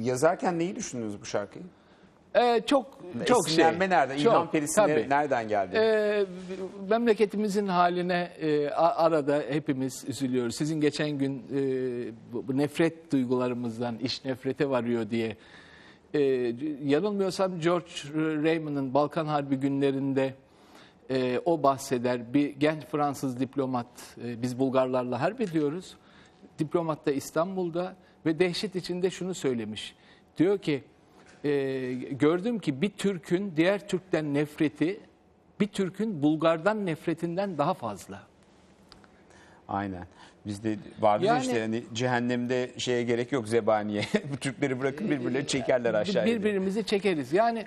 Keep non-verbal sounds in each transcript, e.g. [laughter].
yazarken neyi düşündünüz bu şarkıyı? Ee, çok çok şey. Esinlenme nerede? Çok, İlham perisine nereden geldi? Ee, memleketimizin haline e, arada hepimiz üzülüyoruz. Sizin geçen gün e, bu, bu nefret duygularımızdan iş nefrete varıyor diye e, yanılmıyorsam George Raymond'ın Balkan Harbi günlerinde e, o bahseder. Bir genç Fransız diplomat, e, biz Bulgarlarla harp ediyoruz. Diplomat da İstanbul'da ve dehşet içinde şunu söylemiş. Diyor ki e, gördüm ki bir Türk'ün diğer Türk'ten nefreti bir Türk'ün Bulgar'dan nefretinden daha fazla. Aynen. Bizde vardır ya Yani- işte hani cehennemde şeye gerek yok zebaniye. [laughs] Bu Türkleri bırakın birbirleri çekerler aşağıya. diye. Birbirimizi çekeriz. Yani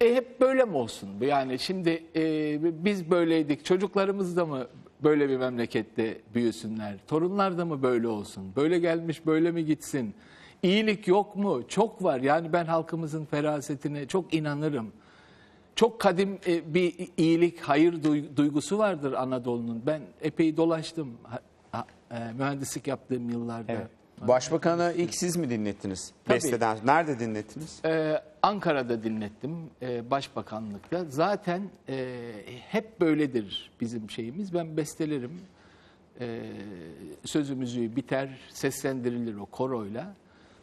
e, hep böyle mi olsun? Yani şimdi e, biz böyleydik. Çocuklarımız da mı böyle bir memlekette büyüsünler? Torunlar da mı böyle olsun? Böyle gelmiş böyle mi gitsin? İyilik yok mu? Çok var. Yani ben halkımızın ferasetine çok inanırım. Çok kadim e, bir iyilik, hayır duy- duygusu vardır Anadolu'nun. Ben epey dolaştım e, mühendislik yaptığım yıllarda. Evet. Başbakanı ilk siz mi dinlettiniz? Tabii. Besteden. Nerede dinlettiniz? Ee, Ankara'da dinlettim, e, Başbakanlıkta. Zaten e, hep böyledir bizim şeyimiz. Ben bestelerim, e, sözü müziği biter, seslendirilir o koroyla.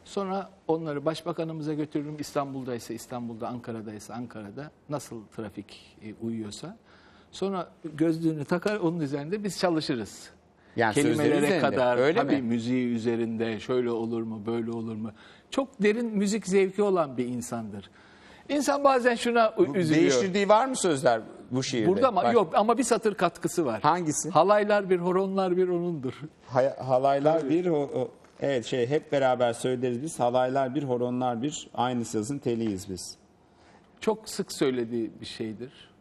Sonra onları başbakanımıza götürürüm. İstanbul'daysa İstanbul'da, Ankara'daysa Ankara'da nasıl trafik e, uyuyorsa. Sonra gözlüğünü takar, onun üzerinde biz çalışırız. Yani Kelimelere kadar, öyle tabii mi? müziği üzerinde şöyle olur mu, böyle olur mu? Çok derin müzik zevki olan bir insandır. İnsan bazen şuna u- üzülüyor. Değiştirdiği var mı sözler bu şiirde? Burada ama yok ama bir satır katkısı var. Hangisi? Halaylar bir, horonlar bir onundur. Hay- halaylar bir, o, o- evet şey hep beraber söyleriz biz. Halaylar bir, horonlar bir, aynı sazın teliyiz biz. Çok sık söylediği bir şeydir.